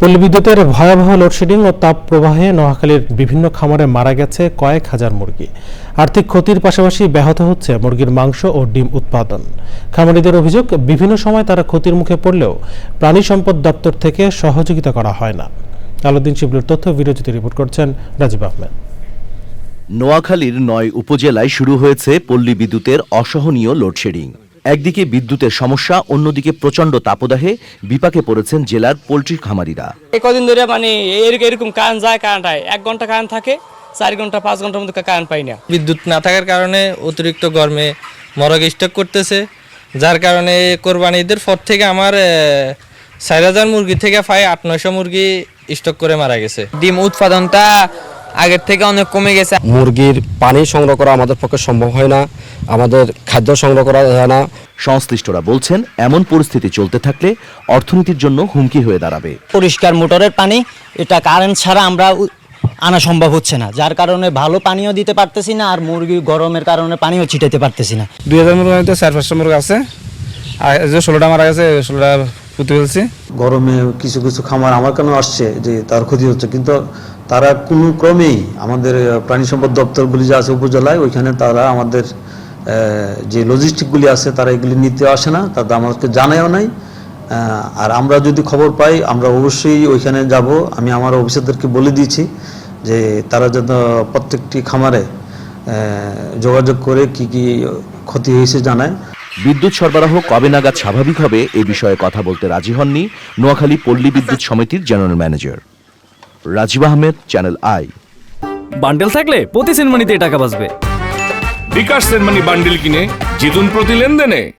পল্লী বিদ্যুতের ভয়াবহ লোডশেডিং ও তাপ প্রবাহে নোয়াখালীর বিভিন্ন খামারে মারা গেছে কয়েক হাজার মুরগি। আর্থিক ক্ষতির পাশাপাশি ব্যাহত হচ্ছে মুরগির মাংস ও ডিম উৎপাদন। খামারিদের অভিযোগ, বিভিন্ন সময় তারা ক্ষতির মুখে পড়লেও প্রাণী সম্পদ দপ্তর থেকে সহযোগিতা করা হয় না। আলাউদ্দিন শিবলুর তথ্য ভিডিওচিত্রে রিপোর্ট করছেন রাজীব আহমেদ। নোয়াখালীর নয় উপজেলায় শুরু হয়েছে পল্লী বিদ্যুতের অসহনীয় লোডশেডিং। একদিকে বিদ্যুতের সমস্যা অন্যদিকে প্রচণ্ড তাপদাহে বিপাকে পড়েছেন জেলার পোলট্রি খামারিরা। কদিন ধরে মানে এরকম এরকম কারেন্ট যায় কারেন্ট হয় এক ঘণ্টা কান থাকে চার ঘণ্টা পাঁচ ঘণ্টার মধ্যে কান পাই না। বিদ্যুৎ না থাকার কারণে অতিরিক্ত গরমে মরগ স্টক করতেছে। যার কারণে কোরবানি ঈদের পর থেকে আমার চার হাজার মুরগি থেকে প্রায় আট নয়শো মুরগি স্টক করে মারা গেছে। ডিম উৎপাদনটা আগের থেকে অনেক কমে গেছে। মুরগির পানি সংগ্রহ করা আমাদের পক্ষে সম্ভব হয় না আমাদের খাদ্য সংগ্রহ করা যায় না। সংশ্লিষ্টরা বলছেন এমন পরিস্থিতি চলতে থাকলে অর্থনীতির জন্য হুমকি হয়ে দাঁড়াবে। পরিষ্কার মোটরের পানি এটা কারেন্ট ছাড়া আমরা আনা সম্ভব হচ্ছে না। যার কারণে ভালো পানিও দিতে পারতেছি না আর মুরগি গরমের কারণে পানিও ছিটাতে পারতেছি না। দুই হাজার মুরগি তো চার পাঁচটা মুরগি আছে। আর যে ষোলোটা মারা গেছে ষোলোটা পুঁতে ফেলছি। গরমে কিছু কিছু খামার আমার কেন আসছে যে তার ক্ষতি হচ্ছে কিন্তু তারা কোনো ক্রমেই আমাদের প্রাণী সম্পদ দপ্তরগুলি যে আছে উপজেলায়, ওইখানে তারা আমাদের যে লজিস্টিকগুলি আছে, তারা এগুলি নিতে আসে না, তাদের আমাদেরকে জানায়ও নাই। আর আমরা যদি খবর পাই, আমরা অবশ্যই ওইখানে যাব। আমি আমার অফিসারদেরকে বলে দিয়েছি যে তারা যেন প্রত্যেকটি খামারে যোগাযোগ করে কি কি ক্ষতি হয়েছে জানায়। বিদ্যুৎ সরবরাহ কবে নাগাদ স্বাভাবিক হবে, এ বিষয়ে কথা বলতে রাজি হননি নোয়াখালী পল্লী বিদ্যুৎ সমিতির general manager Rajib Ahmed channel I bundle থাকলে প্রতি সেনমানিতে টাকা বাঁচবে। বিকাশ সেনমানি বান্ডেল কিনে জিতুন প্রতি লেনদেনে।